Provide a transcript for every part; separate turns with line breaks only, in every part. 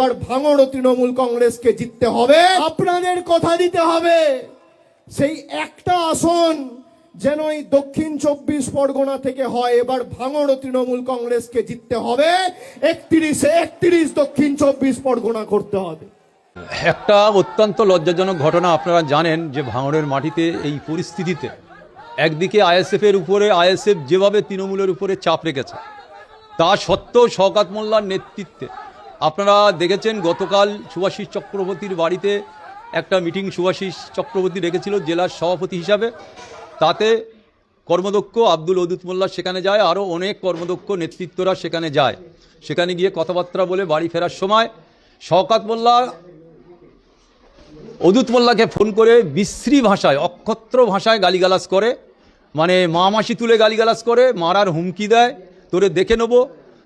এবার ভাঙড় তৃণমূল কংগ্রেসকে জিততে হবে। আপনাদের কথা দিতে হবে। সেই একটা আসন যেন এই দক্ষিণ চব্বিশ পরগনা থেকে হয় এবার ভাঙড় তৃণমূল কংগ্রেসকে জিততে হবে। একত্রিশে একত্রিশ দক্ষিণ চব্বিশ পরগনা করতে হবে।
একটা অত্যন্ত লজ্জাজনক ঘটনা আপনারা জানেন যে ভাঙড়ের মাটিতে এই পরিস্থিতিতে একদিকে আইএসএফের উপরে আইএসএফ যেভাবে তৃণমূলের উপরে চাপ রেখেছে তা সত্ত্বেও শওকাত মোল্লার নেতৃত্বে আপনারা দেখেছেন গতকাল সুভাষিস চক্রবর্তীর বাড়িতে একটা মিটিং সুভাষিস চক্রবর্তী রেখেছিল জেলার সভাপতি হিসাবে। তাতে কর্মদক্ষ আব্দুল অদুত মোল্লা সেখানে যায়, আরও অনেক কর্মদক্ষ নেতৃত্বরা সেখানে যায়। সেখানে গিয়ে কথাবার্তা বলে বাড়ি ফেরার সময় শওকাত মোল্লা অদুত মোল্লাকে ফোন করে বিশ্রী ভাষায়, অক্ষত্র ভাষায় গালিগালাজ করে মানে মা মাসি তুলে গালিগালাজ করে, মারার হুমকি দেয়, তোরে দেখে নেব।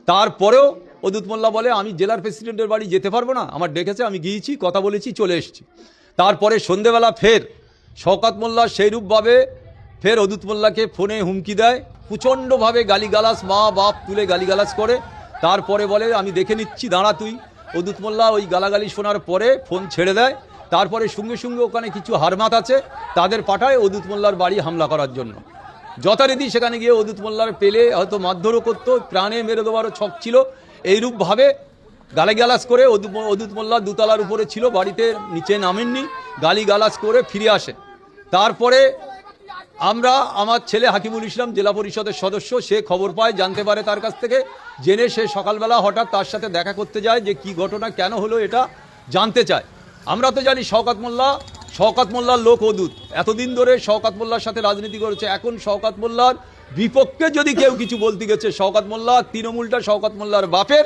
তারপরেও অদূত মোল্লা বলে, আমি জেলার প্রেসিডেন্টের বাড়ি যেতে পারব না। আমার ডেকেছে, আমি গিয়েছি, কথা বলেছি, চলে এসেছি। তারপরে সন্ধেবেলা ফের শওকাত মোল্লা সেইরূপভাবে ফের অদূত মোল্লাকে ফোনে হুমকি দেয়, প্রচণ্ডভাবে গালিগালাজ, মা বাপ তুলে গালিগালাজ করে। তারপরে বলে, আমি দেখে নিচ্ছি, দাঁড়া তুই। অদূত মোল্লা ওই গালাগালি শোনার পরে ফোন ছেড়ে দেয়। তারপরে সঙ্গে সঙ্গে ওখানে কিছু হারমাত আছে তাদের পাঠায় অদূত মোল্লার বাড়ি হামলা করার জন্য। যথারীতি সেখানে গিয়ে অদূত মোল্লার পেলে হয়তো মারধরও করতো, প্রাণে মেরে দেওয়ারও ছক ছিল। এইরূপভাবে গালিগালাজ করে অদূত মোল্লা দুতলার উপরে ছিল, বাড়িতে নিচে নামেননি, গালিগালাজ করে ফিরে আসে। তারপরে আমরা আমার ছেলে হাকিমুল ইসলাম জেলা পরিষদের সদস্য, সে খবর পায়, জানতে পারে তার কাছ থেকে। জেনে সে সকালবেলা হঠাৎ তার সাথে দেখা করতে যায় যে কি ঘটনা, কেন হলো এটা জানতে চায়। আমরা তো জানি শওকাত মোল্লা, শওকাত মোল্লার লোক অদূত। এতদিন ধরে শওকাত মোল্লার সাথে রাজনীতি করেছে। এখন শওকাত মোল্লার বিপক্ষে যদি কেউ কিছু বলতে গেছে, শওকাত মোল্লা, তৃণমূলটা শওকাত মোল্লার বাপের।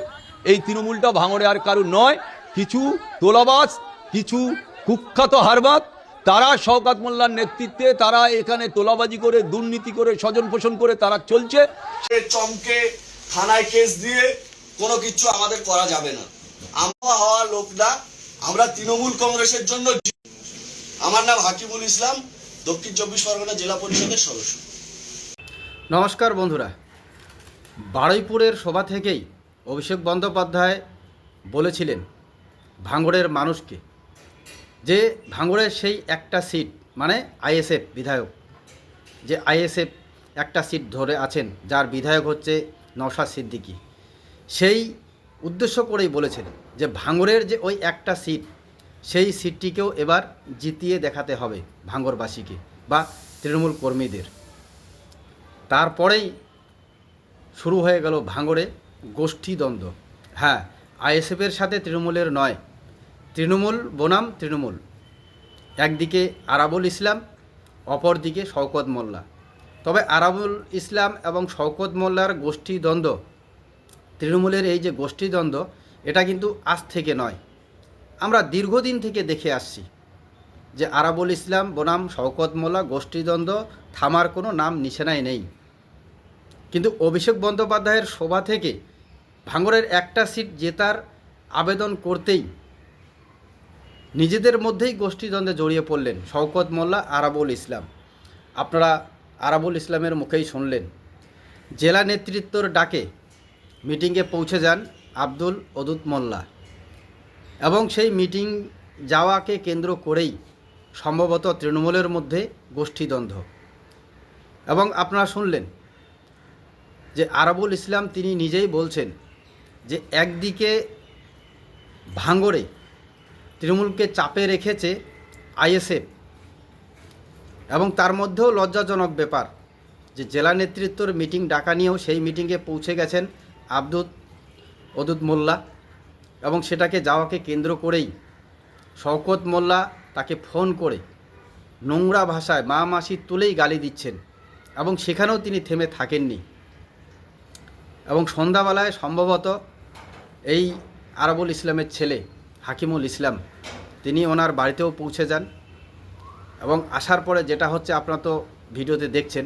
এই তৃণমূলটা ভাঙড়ে আর কারু নয়। কিছু তোলাবাজ, কিছু কুখ্যাত হারবাদ, তারা শওকাত মোল্লার নেতৃত্বে, তারা এখানে তোলাবাজি করে, দুর্নীতি করে, স্বজন পোষণ করে, তারা চলছে।
সে চমকে থানায় কেস দিয়ে কোনো কিছু আমাদের করা যাবে না। আমরা হওয়া লোক না আমরা তৃণমূল কংগ্রেসের জন্য আমার নাম হাকিমুল ইসলাম, দক্ষিণ চব্বিশ পরগনা জেলা পরিষদের সদস্য।
নমস্কার বন্ধুরা। বারুইপুরের সভা থেকেই অভিষেক বন্দ্যোপাধ্যায় বলেছিলেন ভাঙড়ের মানুষকে, যে ভাঙড়ের সেই একটা সিট মানে আইএসএফ বিধায়ক, যে আইএসএফ একটা সিট ধরে আছেন, যার বিধায়ক হচ্ছে নওশাদ সিদ্দিকী। সেই উদ্দেশ্য করেই বলেছিলেন যে ভাঙড়ের যে ওই একটা সিট, সেই সিটটিকেও এবার জিতিয়ে দেখাতে হবে ভাঙড়বাসীকে বা তৃণমূল কর্মীদের। তারপরেই শুরু হয়ে গেল ভাঙড়ে গোষ্ঠীদ্বন্দ্ব হ্যাঁ আইএসএফের সাথে তৃণমূলের নয়। তৃণমূল বনাম তৃণমূল। একদিকে আরাবুল ইসলাম, অপরদিকে শওকত মোল্লা। তবে আরাবুল ইসলাম এবং শওকত মোল্লার গোষ্ঠীদ্বন্দ্ব তৃণমূলের এই যে গোষ্ঠীদ্বন্দ্ব এটা কিন্তু আজ থেকে নয়। আমরা দীর্ঘদিন থেকে দেখে আসছি যে আরাবুল ইসলাম, বনাম, শওকত মোল্লা গোষ্ঠীদ্বন্দ্ব থামার কোনো নাম নিশানায় নেই। কিন্তু অভিষেক বন্দ্যোপাধ্যায়ের সভা থেকে ভাঙরের একটা সিট জেতার আবেদন করতেই নিজেদের মধ্যেই গোষ্ঠীদ্বন্দ্বে জড়িয়ে পড়লেন শওকত মোল্লা, আরাবুল ইসলাম। আপনারা আরাবুল ইসলামের মুখেই শুনলেন। জেলা নেতৃত্বর ডাকে মিটিংয়ে পৌঁছে যান আব্দুল অদুত মোল্লা এবং সেই মিটিং যাওয়াকে কেন্দ্র করেই সম্ভবত তৃণমূলের মধ্যে গোষ্ঠীদ্বন্দ্ব। এবং আপনারা শুনলেন যে আরাবুল ইসলাম তিনি নিজেই বলছেন যে একদিকে ভাঙড়ে তৃণমূলকে চাপে রেখেছে আইএসএফ এবং তার মধ্যেও লজ্জাজনক ব্যাপার যে জেলা নেতৃত্বর মিটিং ডাকা নিয়েও সেই মিটিংয়ে পৌঁছে গেছেন আব্দুল অদুত মোল্লা এবং সেটাকে যাওয়াকে কেন্দ্র করেই শওকত মোল্লা তাকে ফোন করে নোংরা ভাষায় মা মাসি তুলেই গালি দিচ্ছেন এবং সেখানেও তিনি থেমে থাকেননি। এবং সন্ধ্যাবেলায় সম্ভবত এই আরবুল ইসলামের ছেলে হাকিমুল ইসলাম, তিনি ওনার বাড়িতেও পৌঁছে যান এবং আসার পরে যেটা হচ্ছে আপনারা তো ভিডিওতে দেখছেন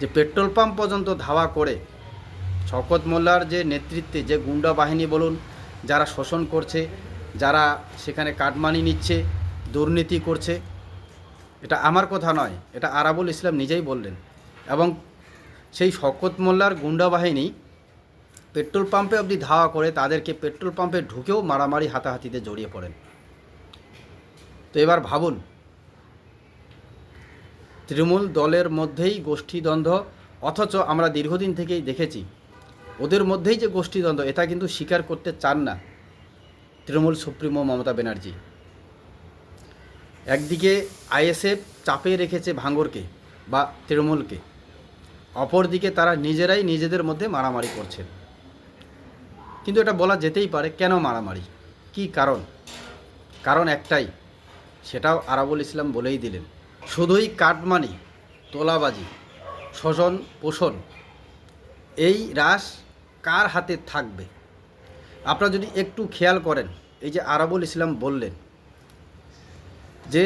যে পেট্রোল পাম্প পর্যন্ত ধাওয়া করে শকত মোল্লার যে নেতৃত্বে যে গুন্ডা বাহিনী বলুন, যারা শোষণ করছে, যারা সেখানে কাটমানি নিচ্ছে, দুর্নীতি করছে, এটা আমার কথা নয়, এটা আরাবুল ইসলাম নিজেই বললেন এবং সেই শকত মোল্লার গুন্ডা বাহিনী পেট্রোল পাম্পে অবধি ধাওয়া করে তাদেরকে পেট্রোল পাম্পে ঢুকেও মারামারি হাতাহাতিতে জড়িয়ে পড়েন। তো এবার ভাবুন, তৃণমূল দলের মধ্যেই গোষ্ঠীদ্বন্দ্ব, অথচ আমরা দীর্ঘদিন থেকেই দেখেছি, ওদের মধ্যেই যে গোষ্ঠীদ্বন্দ্ব, এটা কিন্তু স্বীকার করতে চান না তৃণমূল সুপ্রিমো মমতা ব্যানার্জি। একদিকে আইএসএফ চাপে রেখেছে ভাঙ্গরকে বা তৃণমূলকে অপরদিকে তারা নিজেরাই নিজেদের মধ্যে মারামারি করছেন কিন্তু এটা বলা যেতেই পারে, কেন মারামারি? কি কারণ? কারণ একটাই, সেটাও আরাবুল ইসলাম বলেই দিলেন, শুধুই কাটমানি তোলাবাজি, শোষণ, পোষণ, এই রাস কার হাতে থাকবে? আপনারা যদি একটু খেয়াল করেন, এই যে আরাবুল ইসলাম বললেন যে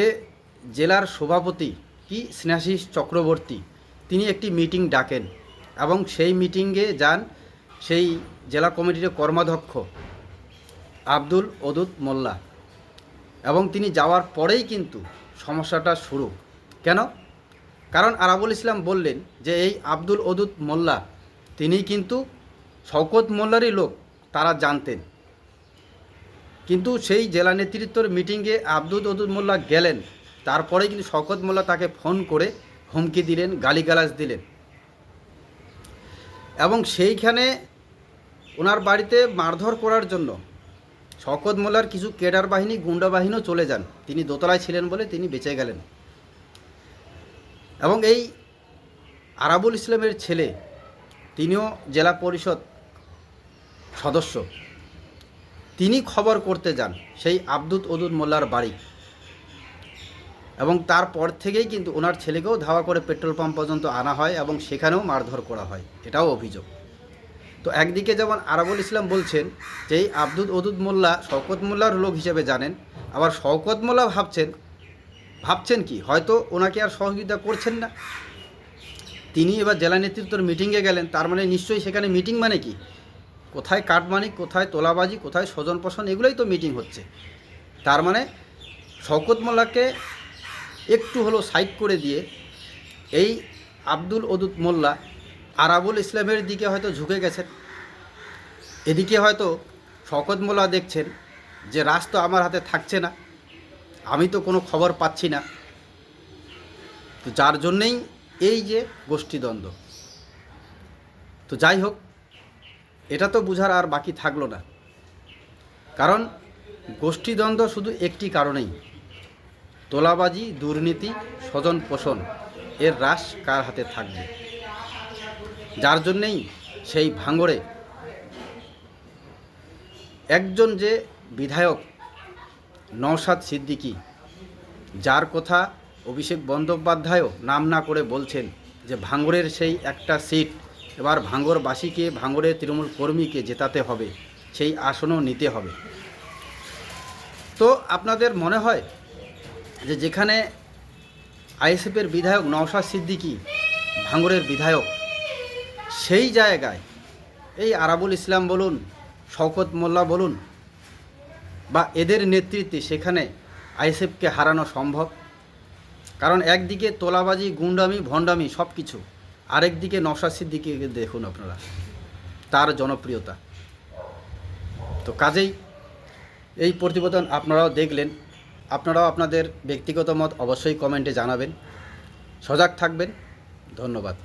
জেলার সভাপতি কি স্নেহাশিস চক্রবর্তী তিনি একটি মিটিং ডাকেন এবং সেই মিটিংয়ে যান সেই জেলা কমিটির কর্মাধ্যক্ষ আব্দুল ওদুদ মোল্লা। এবং তিনি যাওয়ার পরেই কিন্তু সমস্যাটা শুরু। কেন? কারণ আরাবুল ইসলাম বললেন যে, এই আব্দুল ওদুদ মোল্লা, তিনি কিন্তু শওকত মোল্লারই লোক, তারা জানতেন। কিন্তু সেই জেলা নেতৃত্বর মিটিংয়ে আব্দুল ওদুদ মোল্লা গেলেন। তারপরে কিন্তু শওকত মোল্লা তাকে ফোন করে হুমকি দিলেন, গালিগালাজ দিলেন। এবং সেইখানে ওনার বাড়িতে মারধর করার জন্য শকত মোল্লার কিছু কেডার বাহিনী, গুন্ডা বাহিনীও চলে যান। তিনি দোতলায় ছিলেন বলে তিনি বেঁচে গেলেন। এবং এই আরাবুল ইসলামের ছেলে, তিনিও জেলা পরিষদ সদস্য। তিনি খবর করতে যান সেই আব্দুত ওদুদ মোল্লার বাড়ি। এবং তারপর থেকেই কিন্তু ওনার ছেলেকেও ধাওয়া করে পেট্রোল পাম্প পর্যন্ত আনা হয় এবং সেখানেও মারধর করা হয়। এটাও অভিযোগ। তো একদিকে যেমন আরাবুল ইসলাম বলছেন যে এই আব্দুল ওদুদ মোল্লা শওকত মোল্লার লোক হিসেবে জানেন, আবার শওকত মোল্লা ভাবছেন ভাবছেন কি? হয়তো ওনাকে আর সহযোগিতা করছেন না। তিনি এবার জেলা নেতৃত্বর মিটিংয়ে গেলেন, তার মানে নিশ্চয়ই সেখানে মিটিং মানে কি? কোথায় কাটমানি কোথায় তোলাবাজি, কোথায় স্বজন পোষণ এগুলোই তো মিটিং হচ্ছে। তার মানে শওকত মোল্লাকে একটু হলো সাইড করে দিয়ে এই আব্দুল ওদুদ মোল্লা আরাবুল ইসলামের দিকে হয়তো ঝুঁকে গেছেন। এদিকে হয়তো শকত মোল্লা দেখছেন যে রাস তো আমার হাতে থাকছে না, আমি তো কোনো খবর পাচ্ছি না। তো যার জন্যেই এই যে গোষ্ঠীদ্বন্দ্ব তো যাই হোক, এটা তো বুঝার আর বাকি থাকল না। কারণ গোষ্ঠীদ্বন্দ্ব শুধু একটি কারণেই। তোলাবাজি, দুর্নীতি স্বজন পোষণ এর হ্রাস কার হাতে থাকবে? যার জন্যেই সেই ভাঙড়ে একজন যে বিধায়ক নওশাদ সিদ্দিকী, যার কথা অভিষেক বন্দ্যোপাধ্যায়ও নাম না করে বলছেন যে ভাঙড়ের সেই একটা সিট, এবার ভাঙড়বাসীকে, ভাঙড়ের তৃণমূল কর্মীকে জেতাতে হবে, সেই আসনও নিতে হবে। তো আপনাদের মনে হয় যে যেখানে আইএসএফের বিধায়ক নওশাদ সিদ্দিকী, ভাঙড়ের বিধায়ক, সেই জায়গায় এই আরাবুল ইসলাম বলুন, শওকত মোল্লা বলুন, বা এদের নেতৃত্বে সেখানে আইএসএফকে হারানো সম্ভব। কারণ একদিকে তোলাবাজি, গুন্ডামি, ভণ্ডামি সব কিছু আরেকদিকে নওশাদ সিদ্দিকে দেখুন আপনারা, তার জনপ্রিয়তা। তো কাজেই এই প্রতিবেদন আপনারাও দেখলেন। আপনারাও আপনাদের ব্যক্তিগত মত অবশ্যই কমেন্টে জানাবেন। সজাগ থাকবেন। ধন্যবাদ।